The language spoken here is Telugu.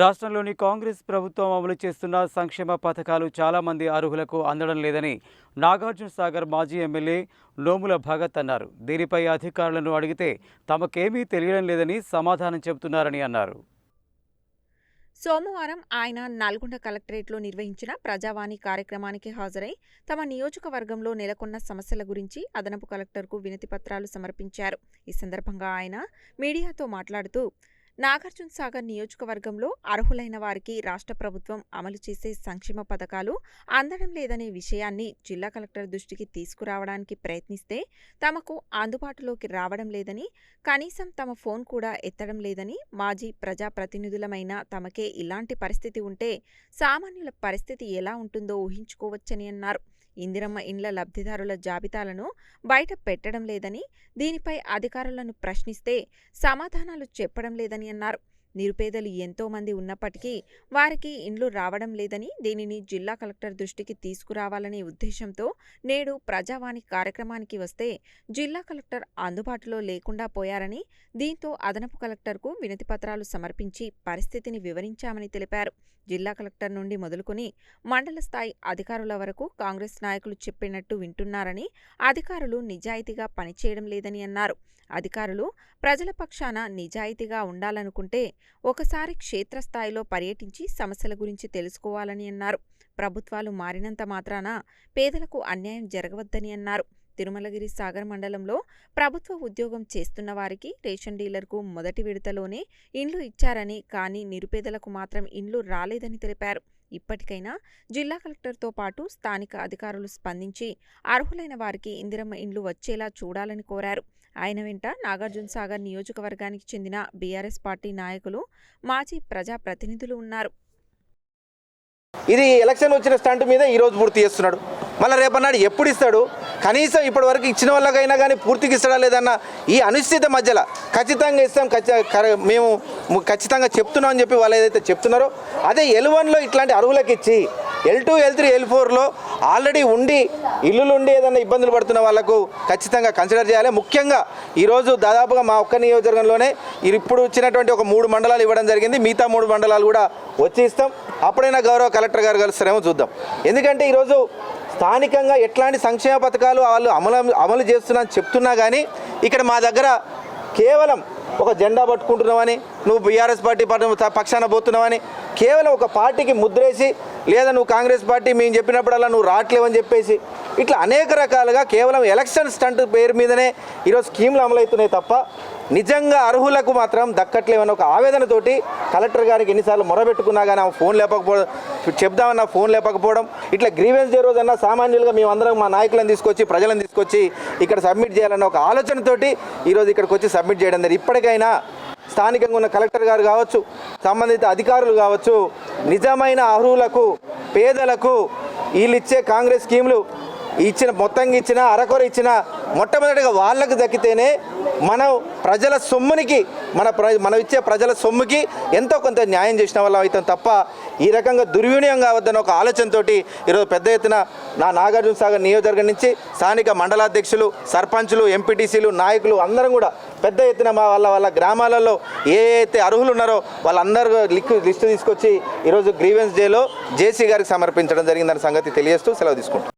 రాష్ట్రంలోని కాంగ్రెస్ ప్రభుత్వం అమలు చేస్తున్న సంక్షేమ పథకాలు చాలామంది అర్హులకు అందడం లేదని నాగార్జున సాగర్ మాజీ ఎమ్మెల్యే నోముల భగత్ అన్నారు. దీనిపై అధికారులను అడిగితే తమకేమీ తెలియడం లేదని సమాధానం చెబుతున్నారని అన్నారు. సోమవారం ఆయన నల్గొండ కలెక్టరేట్లో నిర్వహించిన ప్రజావాణి కార్యక్రమానికి హాజరై తమ నియోజకవర్గంలో నెలకొన్న సమస్యల గురించి అదనపు కలెక్టర్కు వినతి పత్రాలు సమర్పించారు. ఈ సందర్భంగా ఆయన మీడియాతో మాట్లాడుతూ నాగార్జున సాగర్ నియోజకవర్గంలో అర్హులైన వారికి రాష్ట్ర ప్రభుత్వం అమలు చేసే సంక్షేమ పథకాలు అందడం లేదనే విషయాన్ని జిల్లా కలెక్టర్ దృష్టికి తీసుకురావడానికి ప్రయత్నిస్తే తమకు అందుబాటులోకి రావడం లేదని కనీసం తమ ఫోన్ కూడా ఎత్తడం లేదని మాజీ ప్రజాప్రతినిధులమైన తమకే ఇలాంటి పరిస్థితి ఉంటే సామాన్యుల పరిస్థితి ఎలా ఉంటుందో ఊహించుకోవచ్చని అన్నారు. ఇందిరమ్మ ఇండ్ల లబ్ధిదారుల జాబితాలను బయట పెట్టడం లేదని దీనిపై అధికారులను ప్రశ్నిస్తే సమాధానాలు చెప్పడం లేదని అన్నారు నిరుపేదలు ఎంతోమంది ఉన్నప్పటికీ వారికి ఇండ్లు రావడం లేదని దీనిని జిల్లా కలెక్టర్ దృష్టికి తీసుకురావాలనే ఉద్దేశంతో నేడు ప్రజావాణి కార్యక్రమానికి వస్తే జిల్లా కలెక్టర్ అందుబాటులో లేకుండా పోయారని దీంతో అదనపు కలెక్టర్కు వినతి పత్రాలు సమర్పించి పరిస్థితిని వివరించామని తెలిపారు. జిల్లా కలెక్టర్ నుండి మొదలుకొని మండల స్థాయి అధికారుల వరకు కాంగ్రెస్ నాయకులు చెప్పినట్టు వింటున్నారని అధికారులు నిజాయితీగా పనిచేయడం లేదని అన్నారు. అధికారులు ప్రజల పక్షాన నిజాయితీగా ఉండాలనుకుంటే ఒకసారి క్షేత్రస్థాయిలో పర్యటించి సమస్యల గురించి తెలుసుకోవాలని అన్నారు. ప్రభుత్వాలు మారినంత మాత్రాన పేదలకు అన్యాయం జరగవద్దని అన్నారు. తిరుమలగిరి సాగర్ మండలంలో ప్రభుత్వ ఉద్యోగం చేస్తున్న వారికి రేషన్ డీలర్కు మొదటి విడతలోనే ఇండ్లు ఇచ్చారని కానీ నిరుపేదలకు మాత్రం ఇండ్లు రాలేదని తెలిపారు. ఇప్పటికైనా జిల్లా కలెక్టర్తో పాటు స్థానిక అధికారులు స్పందించి అర్హులైన వారికి ఇందిరమ్మ ఇండ్లు వచ్చేలా చూడాలని కోరారు. ఆయన వెంట నాగార్జున సాగర్ నియోజకవర్గానికి చెందిన బీఆర్ఎస్ పార్టీ నాయకులు మాజీ ప్రజాప్రతినిధులు ఉన్నారు. ఇది ఎలక్షన్ వచ్చిన స్టంట్ మీద ఈరోజు పూర్తి చేస్తున్నాడు. మళ్ళీ రేపన్నాడు ఎప్పుడు ఇస్తాడు? కనీసం ఇప్పటి వరకు ఇచ్చిన వాళ్ళకైనా కానీ పూర్తిగా ఇస్తాడా లేదన్న ఈ అనిశ్చిత మధ్యలో ఖచ్చితంగా ఇస్తాం కర- మేము ఖచ్చితంగా చెప్తున్నాం అని చెప్పి వాళ్ళు ఏదైతే చెప్తున్నారో అదే ఎలువన్లో ఇట్లాంటి అరువులకు ఇచ్చి L two L three L ఫోర్లో ఆల్రెడీ ఉండి ఇల్లులు ఉండి ఏదైనా ఇబ్బందులు పడుతున్న వాళ్ళకు ఖచ్చితంగా కన్సిడర్ చేయాలి. ముఖ్యంగా ఈరోజు దాదాపుగా మా ఒక్క నియోజకవర్గంలోనే ఇప్పుడు వచ్చినటువంటి ఒక మూడు మండలాలు ఇవ్వడం జరిగింది. మిగతా మూడు మండలాలు కూడా వచ్చి ఇస్తాం. అప్పుడైనా గౌరవ కలెక్టర్ గారు కలుస్తారేమో చూద్దాం. ఎందుకంటే ఈరోజు స్థానికంగా ఎట్లాంటి సంక్షేమ పథకాలు వాళ్ళు అమలు అమలు చేస్తున్నా చెప్తున్నా కానీ ఇక్కడ మా దగ్గర కేవలం ఒక జెండా పట్టుకుంటున్నావని నువ్వు బీఆర్ఎస్ పార్టీ పక్షాన పోతున్నావని కేవలం ఒక పార్టీకి ముద్రేసి లేదా నువ్వు కాంగ్రెస్ పార్టీ మేము చెప్పినప్పుడల్లా నువ్వు రావట్లేవని చెప్పేసి ఇట్లా అనేక రకాలుగా కేవలం ఎలక్షన్ స్టంట్ పేరు మీదనే ఈరోజు స్కీమ్లు అమలవుతున్నాయి తప్ప నిజంగా అర్హులకు మాత్రం దక్కట్లేవని ఒక ఆవేదనతోటి కలెక్టర్ గారికి ఎన్నిసార్లు మొరబెట్టుకున్నా కానీ ఆమె ఫోన్ లేపకపోవడం చెప్దామన్నా ఫోన్ లేపకపోవడం ఇట్లా గ్రీవెన్స్ డే రోజన్నా సామాన్యులుగా మేమందరం మా నాయకులను తీసుకొచ్చి ప్రజలను తీసుకొచ్చి ఇక్కడ సబ్మిట్ చేయాలన్న ఒక ఆలోచనతోటి ఈరోజు ఇక్కడికి వచ్చి సబ్మిట్ చేయడం జరిగింది. ఇప్పటికైనా స్థానికంగా ఉన్న కలెక్టర్ గారు కావచ్చు సంబంధిత అధికారులు కావచ్చు నిజమైన అర్హులకు పేదలకు వీళ్ళు ఇచ్చే కాంగ్రెస్ స్కీములు ఇచ్చిన మొత్తంగా ఇచ్చిన అరకొర ఇచ్చిన మొట్టమొదటిగా వాళ్ళకు దక్కితేనే మనం ప్రజల సొమ్మునికి మన ప్ర మనం ఇచ్చే ప్రజల సొమ్ముకి ఎంతో కొంత న్యాయం చేసిన వాళ్ళం అవుతాం తప్ప ఈ రకంగా దుర్వినియోగం కావద్దని ఒక ఆలోచనతో ఈరోజు పెద్ద ఎత్తున నా నాగార్జున సాగర్ నియోజకవర్గం నుంచి స్థానిక మండలాధ్యక్షులు సర్పంచులు ఎంపీటీసీలు నాయకులు అందరం కూడా పెద్ద ఎత్తున మా వాళ్ళ వాళ్ళ గ్రామాలలో ఏ అయితే అర్హులు ఉన్నారో వాళ్ళందరూ లిక్విడ్ లిస్టు తీసుకొచ్చి ఈరోజు గ్రీవెన్స్ డేలో జేసీ గారికి సమర్పించడం జరిగిందన్న సంగతి తెలియజేస్తూ సెలవు తీసుకుంటాం